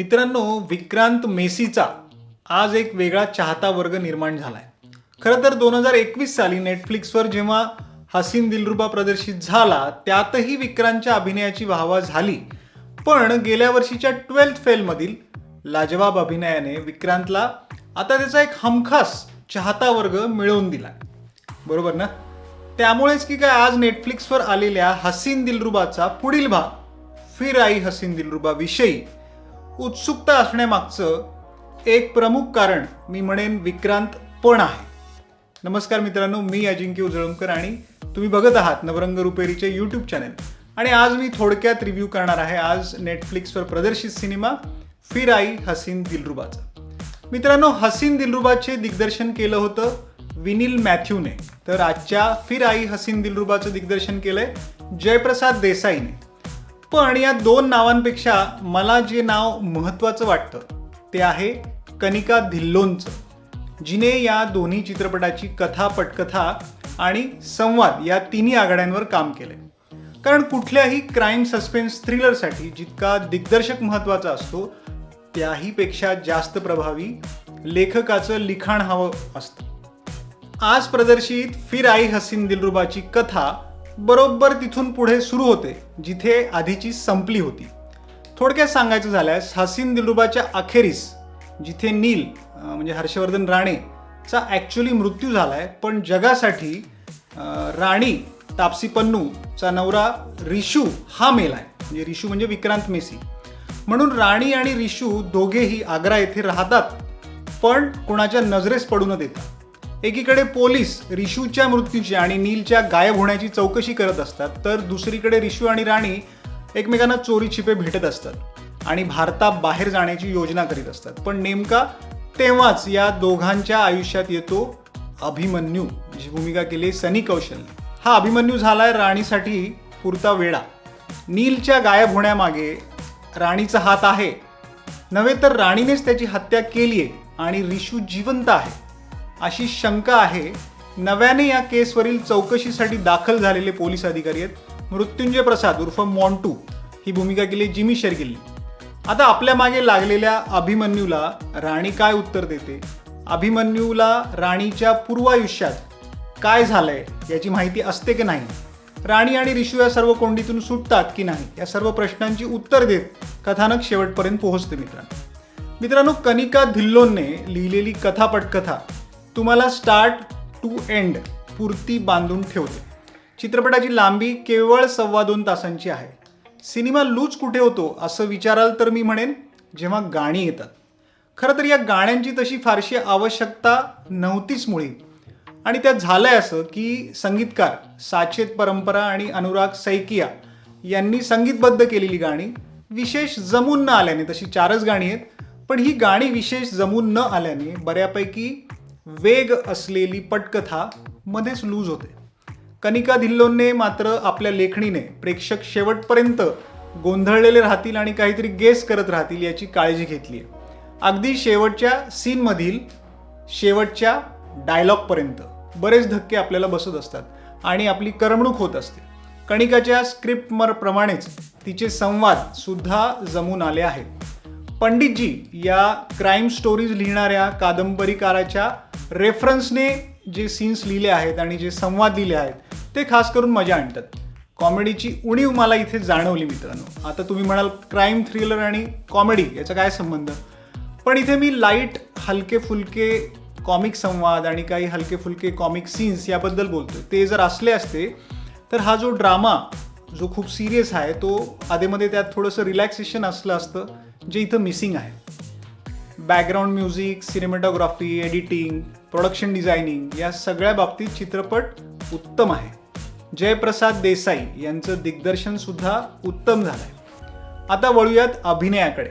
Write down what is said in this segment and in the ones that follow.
मित्रांनो विक्रांत मेसीचा आज एक वेगळा चाहता वर्ग निर्माण झालाय. खरं तर दोन हजार एकवीस साली नेटफ्लिक्सवर जेव्हा हसीन दिलरुबा प्रदर्शित झाला त्यातही विक्रांतच्या अभिनयाची वाहवा झाली. पण गेल्या वर्षीच्या ट्वेल्थ फेलमधील लाजवाब अभिनयाने विक्रांतला आता त्याचा एक हमखास चाहता वर्ग मिळवून दिला बरोबर ना? त्यामुळेच की काय आज नेटफ्लिक्सवर आलेल्या हसीन दिलरुबाचा पुढील भाग फिर आई हसीन दिलरुबा विषयी उत्सुकता असण्यामागचं एक प्रमुख कारण मी म्हणेन विक्रांत पण आहे. नमस्कार मित्रांनो मी अजिंक्य उजळमकर आणि तुम्ही बघत आहात नवरंग रुपेरीचे यूट्यूब चॅनेल आणि आज मी थोडक्यात रिव्ह्यू करणार आहे आज नेटफ्लिक्सवर प्रदर्शित सिनेमा फिर आई हसीन दिलरुबाचा. मित्रांनो हसीन दिलरुबाचे दिग्दर्शन केलं होतं विनिल मॅथ्यूने. तर आजच्या फिर आई हसीन दिलरुबाचं दिग्दर्शन केलंय जयप्रसाद देसाईने. पण या दोन नावांपेक्षा मला जे नाव महत्त्वाचं वाटतं ते आहे कनिका धिल्लोनचं. जिने या दोन्ही चित्रपटाची कथा पटकथा आणि संवाद या तिन्ही आघाड्यांवर काम केले कारण कुठल्याही क्राईम सस्पेन्स थ्रिलरसाठी जितका दिग्दर्शक महत्त्वाचा असतो त्याहीपेक्षा जास्त प्रभावी लेखकाचं लिखाण हवं असतं. आज प्रदर्शित फिर आई हसीन दिलरुबाची कथा बरोबर तिथून पुढे सुरू होते जिथे आधीची संपली होती. थोडक्यात सांगायचं झाल्यास हसीन दिलरुबाच्या अखेरीस जिथे नील म्हणजे हर्षवर्धन राणेचा ॲक्च्युली मृत्यू झाला आहे पण जगासाठी राणी तापसी पन्नूचा नवरा रिशू हा मेला आहे म्हणजे रिशू म्हणजे विक्रांत मेसी. म्हणून राणी आणि रिशू दोघेही आग्रा येथे राहतात पण कोणाच्या नजरेस पडू न देतात एकीकडे पोलीस रिशूच्या मृत्यूची आणि नीलच्या गायब होण्याची चौकशी करत असतात तर दुसरीकडे रिशू आणि राणी एकमेकांना चोरी छिपे भेटत असतात आणि भारताबाहेर जाण्याची योजना करीत असतात. पण नेमका तेव्हाच या दोघांच्या आयुष्यात येतो अभिमन्यू जी भूमिका केली सनी कौशल हा अभिमन्यू झालाय राणीसाठी पुरता वेळा. नीलच्या गायब होण्यामागे राणीचा हात आहे. नव्हे तर राणीनेच त्याची हत्या केली आहे आणि रिशू जिवंत आहे. अशी शंका आहे. नव्याने या केसवरील चौकशीसाठी दाखल झालेले पोलीस अधिकारी आहेत. मृत्युंजय प्रसाद उर्फ मॉन्टू ही भूमिका केली जिमी शेरगिलनी आता आपल्या मागे लागलेल्या अभिमन्यूला राणी काय उत्तर देते? अभिमन्यूला राणीच्या पूर्वायुष्यात काय झालंय याची माहिती असते की नाही? राणी आणि रिशू या सर्व कोंडीतून सुटतात की नाही? या सर्व प्रश्नांची उत्तर देत कथानक शेवटपर्यंत पोहोचते मित्रांनो. मित्रांनो कनिका धिल्लोनने लिहिलेली कथा पटकथा तुम्हाला स्टार्ट टू एंड पुरती बांधून ठेवते. चित्रपटाची लांबी केवळ सव्वा दोन तासांची आहे. सिनेमा लूज कुठे होतो असं विचाराल तर मी म्हणेन जेव्हा गाणी येतात. खरं तर या गाण्यांची तशी फारशी आवश्यकता नव्हतीच मुळी. आणि त्यात झालंय असं की संगीतकार साचेत परंपरा आणि अनुराग सैकिया यांनी संगीतबद्ध केलेली गाणी विशेष जमून न आल्याने तशी चारच गाणी आहेत पण ही गाणी विशेष जमून न आल्याने बऱ्यापैकी वेग असलेली पटकथा मध्येच लूज होते. कनिका धिल्लोनने मात्र आपल्या लेखणीने प्रेक्षक शेवटपर्यंत गोंधळलेले राहतील आणि काहीतरी गेस करत राहतील याची काळजी घेतली आहे. अगदी शेवटच्या सीनमधील शेवटच्या डायलॉगपर्यंत बरेच धक्के आपल्याला बसत असतात आणि आपली करमणूक होत असते. कणिकाच्या स्क्रिप्टमर प्रमाणेच तिचे संवाद सुद्धा जमून आले आहेत. पंडितजी या क्राईम स्टोरीज लिहिणाऱ्या कादंबरीकाराच्या रेफरन्सने जे सीन्स लिहिले आहेत आणि जे संवाद दिले आहेत ते खास करून मजा आणतात. कॉमेडीची उणीव मला इथे जाणवली मित्रांनो. आता तुम्ही म्हणाल क्राईम थ्रिलर आणि कॉमेडी याचा काय संबंध? पण इथे मी लाइट हलके फुलके कॉमिक संवाद आणि काही हलके फुलके कॉमिक सीन्स याबद्दल बोलतोय. ते जर असले असते तर हा जो ड्रामा जो खूप सिरियस आहे तो आधेमध्ये त्यात थोडंसं रिलॅक्सेशन असलं असतं. जे इथं मिसिंग आहे. Background music cinematography editing production designing या सगळ्या बाबतीत चित्रपट उत्तम आहे. जयप्रसाद देसाई यांचं दिग्दर्शनसुद्धा उत्तम झालं आहे आता वळूयात अभिनयाकडे.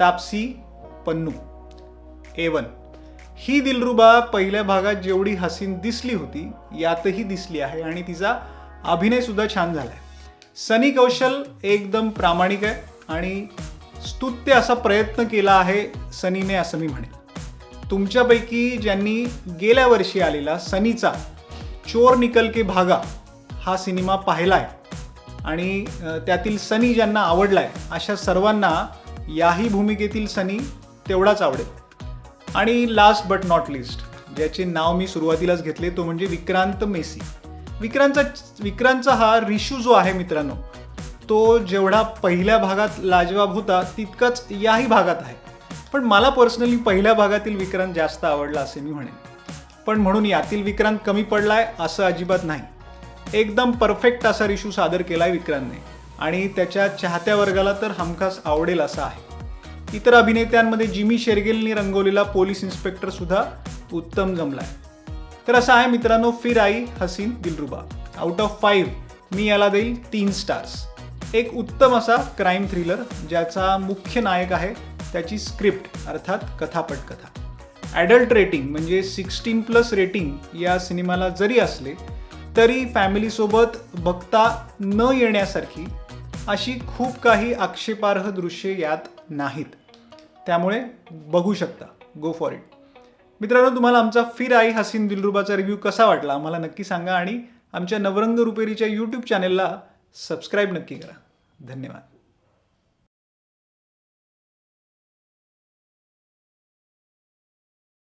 तापसी पन्नू. एवन ही दिलरुबा पहिल्या भागात जेवढी हसीन दिसली होती यातही दिसली आहे आणि तिचा अभिनयसुद्धा छान झाला आहे सनी कौशल एकदम प्रामाणिक आहे आणि स्तुत्य असा प्रयत्न केला आहे सनीने असं मी म्हणेन. तुमच्यापैकी ज्यांनी गेल्या वर्षी आलेला सनीचा चोर निकल के भागा हा सिनेमा पाहिला आहे आणि त्यातील सनी ज्यांना आवडलाय अशा सर्वांना याही भूमिकेतील सनी तेवढाच आवडेल. आणि लास्ट बट नॉट लिस्ट ज्याचे नाव मी सुरुवातीलाच घेतले तो म्हणजे विक्रांत मेसी. विक्रांतचा विक्रांतचा हा रिशू जो आहे मित्रांनो तो जेवढा पहिल्या भागात लाजवाब होता तितकाच याही भागात आहे. पण मला पर्सनली पहिल्या भागातील विक्रांत जास्त आवडला असे मी म्हणेन. पण म्हणून यातील विक्रांत कमी पडलाय असं अजिबात नाही. एकदम परफेक्ट असा रिशू सादर केलाय विक्रांतने. आणि त्याच्या चाहत्या वर्गाला तर हमखास आवडेल असा आहे. इतर अभिनेत्यांमध्ये जिमी शेरगेलनी रंगवलेला पोलीस इन्स्पेक्टर सुद्धा उत्तम जमलाय. तर असं आहे मित्रांनो Phir Aayi Haseen Dilruba. Out of five मी याला देईल तीन स्टार्स एक उत्तम असा क्राईम थ्रिलर ज्याचा मुख्य नायक आहे त्याची स्क्रिप्ट अर्थात कथापटकथा ॲडल्ट रेटिंग म्हणजे सिक्स्टीन प्लस रेटिंग या सिनेमाला जरी असले तरी फॅमिलीसोबत बघता न येण्यासारखी अशी खूप काही आक्षेपार्ह दृश्ये यात नाहीत. त्यामुळे बघू शकता. गो फॉर इट मित्रांनो तुम्हाला आमचा फिर आई हसीन दिलरुबाचा रिव्ह्यू कसा वाटला? आम्हाला नक्की सांगा आणि आमच्या नवरंग रुपेरीच्या यूट्यूब चॅनेलला सबस्क्राईब नक्की करा. धन्यवाद